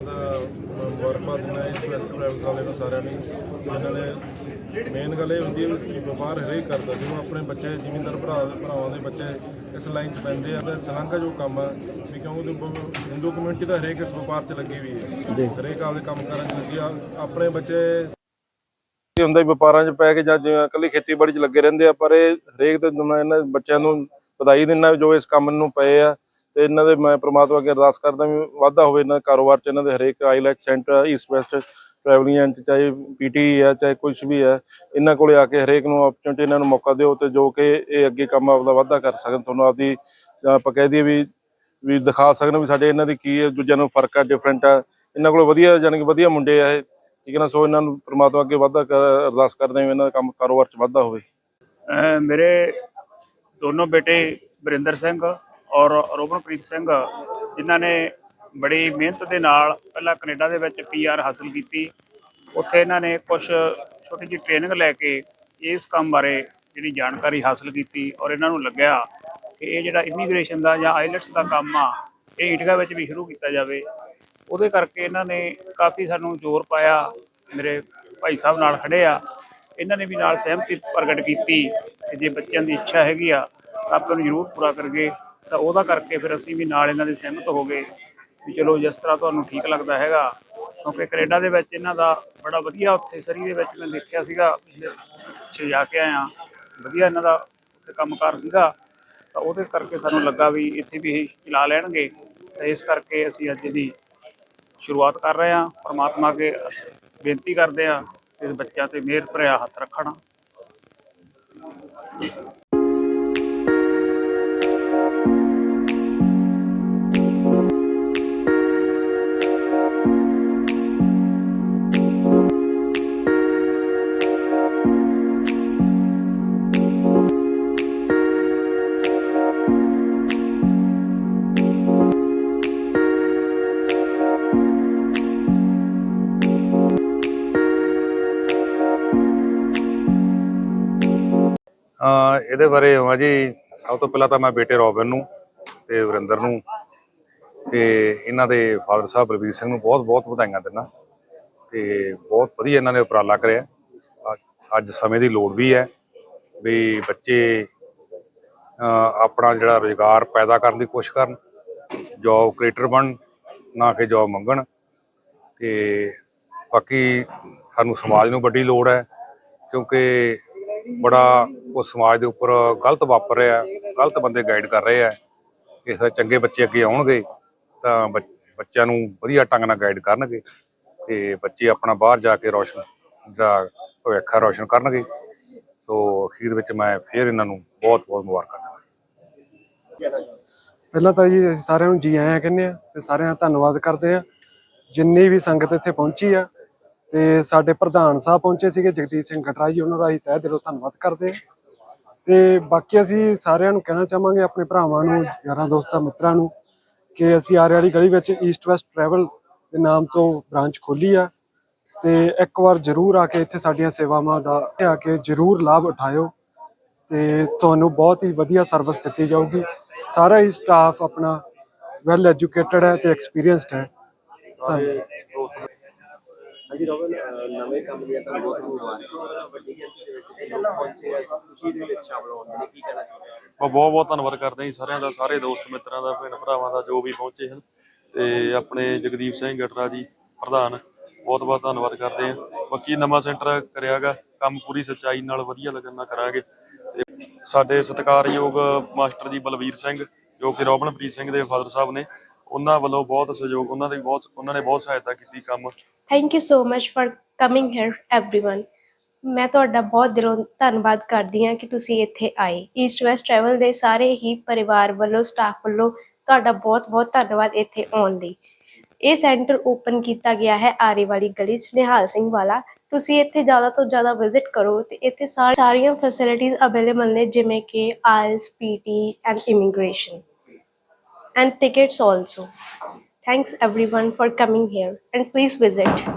ਮੁਬਾਰਕਬਾਦ ਦਿੰਦਾ ਇਸ West private ਵਾਲੇ ਨੂੰ ਸਾਰਿਆਂ ਨੂੰ ਇਹਨਾਂ ਨੇ ਮੇਨ ਗੱਲ ਇਹ ਹੁੰਦੀ ਹੈ ਵੀ ਵਪਾਰ ਹਰੇਕ ਕਰਦਾ ਜਿਵੇਂ ਆਪਣੇ ਬੱਚੇ ਜ਼ਿਮੀਂਦਾਰ ਭਰਾ ਭਰਾਵਾਂ ਦੇ ਬੱਚੇ ਇਸ ਲਾਈਨ 'ਚ ਪੈਂਦੇ ਆ ਤਾਂ ਸਲਾਂਘਾ ਜੋ ਕੰਮ ਆ ਵੀ ਕਿਉਂ ਉਹਦੇ ਹਿੰਦੂ ਕਮਿਊਨਿਟੀ ਦਾ ਹਰੇਕ ਇਸ ਵਪਾਰ 'ਚ ਲੱਗੀ ਹੋਈ ਹੈ। ਹਰੇਕ ਆਪਦੇ ਕੰਮ ਕਰਨ 'ਚ ਲੱਗੀ ਆ। ਆਪਣੇ ਬੱਚੇ ਇਹ ਹੁੰਦਾ ਵਪਾਰਾਂ 'ਚ ਪੈ ਕੇ ਜਾਂ ਜਿਵੇਂ ਇਕੱਲੀ ਖੇਤੀਬਾੜੀ 'ਚ ਲੱਗੇ ਰਹਿੰਦੇ ਆ ਪਰ ਇਹ ਹਰੇਕ ਤੇ ਮੈਂ ਇਹਨਾਂ ਬੱਚਿਆਂ ਨੂੰ ਵਧਾਈ ਦਿੰਦਾ ਜੋ ਇਸ ਕੰਮ ਨੂੰ ਪਏ ਆ ਤੇ ਇਹਨਾਂ ਦੇ ਮੈਂ ਪ੍ਰਮਾਤਮਾ ਅੱਗੇ ਅਰਦਾਸ ਕਰਦਾ ਵੀ ਵਾਧਾ ਹੋਵੇ ਇਹਨਾਂ ਦੇ ਕਾਰੋਬਾਰ 'ਚ ਇਹਨਾਂ ਦੇ ਹਰੇਕ IELTS centre east west travelling agent ਚਾਹੇ ਪੀਟੀ ਹੈ ਚਾਹੇ ਕੁਝ ਵੀ ਹੈ ਇਹਨਾਂ ਕੋਲੇ ਆ ਕੇ ਹਰੇਕ ਨੂੰ ਆਪਰਚੁਨਿਟੀ ਇਹਨਾਂ ਨੂੰ ਮੌਕਾ ਦਿਓ ਤੇ ਜੋ ਕਿ ਇਹ ਅੱਗੇ ਕੰਮ ਆਪਦਾ ਵਾਧਾ ਕਰ ਸਕਣ। ਤੁਹਾਨੂੰ ਆਪਦੀ ਆਪਾਂ ਕਹਿ ਦਈਏ ਵੀ ਵੀ ਦਿਖਾ ਸਕਣ ਵੀ ਸਾਡੇ ਇਹਨਾਂ ਦੀ ਕੀ ਹੈ, ਦੂਜਿਆਂ ਨੂੰ ਫ਼ਰਕ ਹੈ ਡਿਫਰੈਂਟ ਆ। ਇਹਨਾਂ ਕੋਲ ਵਧੀਆ ਯਾਨੀ ਕਿ ਵਧੀਆ ਮੁੰਡੇ ਆ ਇਹ। ਠੀਕ ਹੈ ਨਾ? ਸੋ ਇਹਨਾਂ ਨੂੰ ਪ੍ਰਮਾਤਮਾ ਅੱਗੇ ਵਾਧਾ ਅਰਦਾਸ ਕਰਦੇ ਹਾਂ ਵੀ ਇਹਨਾਂ ਦਾ ਕੰਮ ਕਾਰੋਬਾਰ 'ਚ ਵਾਧਾ ਹੋਵੇ। ਮੇਰੇ ਦੋਨੋਂ ਬੇਟੇ ਵਰਿੰਦਰ ਸਿੰਘ ਔਰ ਰੋਬਨਪ੍ਰੀਤ ਸਿੰਘ, ਜਿਨ੍ਹਾਂ ਨੇ ਬੜੀ ਮਿਹਨਤ ਦੇ ਨਾਲ ਪਹਿਲਾਂ ਕੈਨੇਡਾ ਦੇ ਵਿੱਚ ਪੀਆਰ ਹਾਸਲ ਕੀਤੀ। ਉੱਥੇ ਇਹਨਾਂ ਨੇ ਕੁਝ ਛੋਟੀ ਜਿਹੀ ਟ੍ਰੇਨਿੰਗ ਲੈ ਕੇ ਇਸ ਕੰਮ ਬਾਰੇ ਜਿਹੜੀ ਜਾਣਕਾਰੀ ਹਾਸਲ ਕੀਤੀ ਔਰ ਇਹਨਾਂ ਨੂੰ ਲੱਗਿਆ ਕਿ ਇਹ ਜਿਹੜਾ ਇਮੀਗ੍ਰੇਸ਼ਨ ਦਾ ਜਾਂ ਆਈਲੈਟਸ ਦਾ ਕੰਮ ਆ, ਇਹ ਇੰਡੀਆ ਵਿੱਚ ਵੀ ਸ਼ੁਰੂ ਕੀਤਾ ਜਾਵੇ। ਉਹਦੇ ਕਰਕੇ ਇਹਨਾਂ ਨੇ ਕਾਫੀ ਸਾਨੂੰ ਜ਼ੋਰ ਪਾਇਆ, ਮੇਰੇ ਭਾਈ ਸਾਹਿਬ ਨਾਲ ਖੜੇ ਆ। ਇਹਨਾਂ ਨੇ ਵੀ ਨਾਲ ਸਹਿਮਤੀ ਪ੍ਰਗਟ ਕੀਤੀ ਕਿ ਜੇ ਬੱਚਿਆਂ ਦੀ ਇੱਛਾ ਹੈਗੀ ਆ, ਤਾਂ ਆਪਾਂ ਨੂੰ ਜ਼ਰੂਰ ਪੂਰਾ ਕਰਗੇ ਤਾਂ ਉਹਦਾ ਕਰਕੇ ਫਿਰ ਅਸੀਂ ਵੀ ਨਾਲ ਇਹਨਾਂ ਦੇ ਸਹਿਮਤ ਹੋ ਗਏ ਵੀ ਚਲੋ ਜਿਸ ਤਰ੍ਹਾਂ ਤੁਹਾਨੂੰ ਠੀਕ ਲੱਗਦਾ ਹੈਗਾ, ਕਿਉਂਕਿ ਕੈਨੇਡਾ ਦੇ ਵਿੱਚ ਇਹਨਾਂ ਦਾ ਬੜਾ ਵਧੀਆ ਉੱਥੇ ਸਰੀ ਦੇ ਵਿੱਚ ਮੈਂ ਦੇਖਿਆ ਸੀਗਾ ਪਿਛਲੇ ਪਿੱਛੇ ਜਾ ਕੇ ਆਇਆ, ਵਧੀਆ ਇਹਨਾਂ ਦਾ ਉੱਥੇ ਕੰਮਕਾਰ ਸੀਗਾ, ਤਾਂ ਉਹਦੇ ਕਰਕੇ ਸਾਨੂੰ ਲੱਗਾ ਵੀ ਇੱਥੇ ਵੀ ਇਹ ਚਲਾ ਲੈਣਗੇ, ਤਾਂ ਇਸ ਕਰਕੇ ਅਸੀਂ ਅੱਜ ਇਹਦੀ ਸ਼ੁਰੂਆਤ ਕਰ ਰਹੇ ਹਾਂ, ਪਰਮਾਤਮਾ ਅੱਗੇ ਬੇਨਤੀ ਕਰਦੇ ਹਾਂ ਕਿ ਇਸ ਬੱਚਿਆਂ ਤੇ ਮਿਹਰ ਭਰਿਆ ਹੱਥ ਰੱਖਣ। ਇਹਦੇ ਬਾਰੇ ਹੋਵਾ ਜੀ, ਸਭ ਤੋਂ ਪਹਿਲਾਂ ਤਾਂ ਮੈਂ ਬੇਟੇ ਰੋਬਿਨ ਨੂੰ ਤੇ ਵਰਿੰਦਰ ਨੂੰ ਤੇ ਇਹਨਾਂ ਦੇ ਫਾਦਰ ਸਾਹਿਬ ਬਲਬੀਰ ਸਿੰਘ ਨੂੰ ਬਹੁਤ ਬਹੁਤ ਵਧਾਈਆਂ ਦਿੰਦਾ। ਤੇ ਬਹੁਤ ਵਧੀਆ ਇਹਨਾਂ ਨੇ ਉਪਰਾਲਾ ਕਰਿਆ। ਅੱਜ ਸਮੇਂ ਦੀ ਲੋੜ ਵੀ ਹੈ ਵੀ ਬੱਚੇ ਆਪਣਾ ਜਿਹੜਾ ਰੋਜ਼ਗਾਰ ਪੈਦਾ ਕਰਨ ਦੀ ਕੋਸ਼ਿਸ਼ ਕਰਨ ਜੌਬ ਕ੍ਰੀਏਟਰ ਬਣ, ਨਾ ਕਿ ਜੌਬ ਮੰਗਣ। ਤੇ ਬਾਕੀ ਸਾਨੂੰ ਸਮਾਜ ਨੂੰ ਵੱਡੀ ਲੋੜ ਹੈ ਕਿਉਂਕਿ ਬੜਾ ਉਹ ਸਮਾਜ ਦੇ ਉੱਪਰ ਗਲਤ ਵਾਪਰ ਰਿਹਾ, ਗਲਤ ਬੰਦੇ ਗਾਈਡ ਕਰ ਰਹੇ ਆ। ਇਸ ਤਰ੍ਹਾਂ ਚੰਗੇ ਬੱਚੇ ਅੱਗੇ ਆਉਣਗੇ, ਤਾਂ ਬੱਚਿਆਂ ਨੂੰ ਵਧੀਆ ਢੰਗ ਨਾਲ ਗਾਈਡ ਕਰਨਗੇ ਤੇ ਬੱਚੇ ਆਪਣਾ ਬਾਹਰ ਜਾ ਕੇ ਰੋਸ਼ਨ ਜਿਹੜਾ ਭਵਿੱਖ ਹੈ ਰੌਸ਼ਨ ਕਰਨਗੇ। ਸੋ ਅਖੀਰ ਵਿੱਚ ਮੈਂ ਫੇਰ ਇਹਨਾਂ ਨੂੰ ਬਹੁਤ ਬਹੁਤ ਮੁਬਾਰਕਾਂ ਦਿੰਦਾ। ਪਹਿਲਾਂ ਤਾਂ ਜੀ ਅਸੀਂ ਸਾਰਿਆਂ ਨੂੰ ਜੀ ਆਇਆਂ ਕਹਿੰਦੇ ਆ ਤੇ ਸਾਰਿਆਂ ਦਾ ਧੰਨਵਾਦ ਕਰਦੇ ਆ ਜਿੰਨੀ ਵੀ ਸੰਗਤ ਇੱਥੇ ਪਹੁੰਚੀ ਆ ਤੇ ਸਾਡੇ ਪ੍ਰਧਾਨ ਸਾਹਿਬ ਪਹੁੰਚੇ ਸੀਗੇ, ਜਗਦੀਪ ਸਿੰਘ ਗਟਰਾ ਜੀ, ਉਹਨਾਂ ਦਾ ਅਸੀਂ ਤਹਿ ਦਿਲੋਂ ਧੰਨਵਾਦ ਕਰਦੇ ਆ ਤੇ ਬਾਕੀ ਅਸੀਂ ਸਾਰਿਆਂ ਨੂੰ ਕਹਿਣਾ ਚਾਹਾਂਗੇ, ਆਪਣੇ ਭਰਾਵਾਂ ਨੂੰ, ਯਾਰਾਂ ਦੋਸਤਾਂ, ਮਿੱਤਰਾਂ ਨੂੰ, ਕਿ ਅਸੀਂ ਆਰੇ ਵਾਲੀ ਗਲੀ ਵਿੱਚ ਈਸਟ ਵੈਸਟ ਟਰੈਵਲ ਦੇ ਨਾਮ ਤੋਂ ਬ੍ਰਾਂਚ ਖੋਲੀ ਆ ਤੇ ਇੱਕ ਵਾਰ ਜ਼ਰੂਰ ਆ ਕੇ ਇੱਥੇ ਸਾਡੀਆਂ ਸੇਵਾਵਾਂ ਦਾ ਆ ਕੇ ਜ਼ਰੂਰ ਲਾਭ ਉਠਾਇਓ ਤੇ ਤੁਹਾਨੂੰ ਬਹੁਤ ਹੀ ਵਧੀਆ ਸਰਵਿਸ ਦਿੱਤੀ ਜਾਊਗੀ। ਸਾਰਾ ਹੀ ਸਟਾਫ ਆਪਣਾ ਵੈਲ ਐਜੂਕੇਟਡ ਹੈ ਤੇ ਐਕਸਪੀਰੀਅੰਸਡ ਹੈ। ਧੰਨਵਾਦ ਹਾਂਜੀ ਰੋਬਨ ਨਵੇਂ ਕੰਮ ਦੀਆਂ ਤਾਂ ਬਹੁਤ ਮੁਬਾਰਕਾਂ ਵੱਡੀ ਗਿਣਤੀ ਦੇ ਵਿੱਚ ਲੋਕ ਪਹੁੰਚੇ ਆ, ਖੁਸ਼ੀ ਦੇ ਵਿੱਚ ਸ਼ਾਮਲ ਹੋਣ ਦੇ ਲਈ ਕੀ ਕਹਿਣਾ ਚਾਹੁੰਦੇ ਮੈਂ ਬਹੁਤ ਬਹੁਤ ਧੰਨਵਾਦ ਕਰਦੇ ਜੀ ਸਾਰਿਆਂ ਦਾ, ਸਾਰੇ ਦੋਸਤ ਮਿੱਤਰਾਂ ਦਾ, ਭੈਣ ਭਰਾਵਾਂ ਦਾ ਜੋ ਵੀ ਪਹੁੰਚੇ ਹਨ। ਤੇ ਆਪਣੇ ਜਗਦੀਪ ਸਿੰਘ ਗਟਰਾ ਜੀ, ਪ੍ਰਧਾਨ, ਬਹੁਤ ਬਹੁਤ ਧੰਨਵਾਦ ਕਰਦੇ ਹਾਂ। ਬਾਕੀ ਨਵਾਂ ਸੈਂਟਰ ਕਰਿਆਗਾ, ਕੰਮ ਪੂਰੀ ਸੱਚਾਈ ਨਾਲ ਵਧੀਆ ਲੱਗਣ ਨਾਲ ਕਰਾਂਗੇ। ਤੇ ਸਾਡੇ ਸਤਿਕਾਰਯੋਗ ਮਾਸਟਰ ਜੀ ਬਲਵੀਰ ਸਿੰਘ, ਜੋ ਕਿ ਰੋਬਨਪ੍ਰੀਤ ਸਿੰਘ ਦੇ ਫਾਦਰ ਸਾਹਿਬ ਨੇ, ਉਹਨਾਂ ਵੱਲੋਂ ਬਹੁਤ ਸਹਿਯੋਗ, ਉਹਨਾਂ ਦੀ ਬਹੁਤ, ਉਹਨਾਂ ਨੇ ਬਹੁਤ ਸਹਾਇਤਾ ਕੀਤੀ ਕੰਮ thank you so much for coming here everyone ਮੈਂ ਤੁਹਾਡਾ ਬਹੁਤ ਦਿਲੋਂ ਧੰਨਵਾਦ ਕਰਦੀ ਹਾਂ ਕਿ ਤੁਸੀਂ ਇੱਥੇ ਆਏ। ਈਸਟ ਵੈਸਟ ਟਰੈਵਲ ਦੇ ਸਾਰੇ ਹੀ ਪਰਿਵਾਰ ਵੱਲੋਂ ਸਟਾਫ ਵੱਲੋਂ ਤੁਹਾਡਾ ਬਹੁਤ-ਬਹੁਤ ਧੰਨਵਾਦ ਇੱਥੇ ਆਉਣ ਲਈ। ਇਹ ਸੈਂਟਰ ਓਪਨ ਕੀਤਾ ਗਿਆ ਹੈ ਆਰੇ ਵਾਲੀ ਗਲੀ ਚ, ਨਿਹਾਲ ਸਿੰਘ ਵਾਲਾ। ਤੁਸੀਂ ਇੱਥੇ ਜ਼ਿਆਦਾ ਤੋਂ ਜ਼ਿਆਦਾ ਵਿਜ਼ਿਟ ਕਰੋ ਤੇ ਇੱਥੇ ਸਾਰੀਆਂ ਫੈਸਿਲਿਟੀਆਂ ਅਵੇਲੇਬਲ ਨੇ, ਜਿਵੇਂ ਕਿ IELTS PT and immigration and tickets also Thanks everyone for coming here and please visit.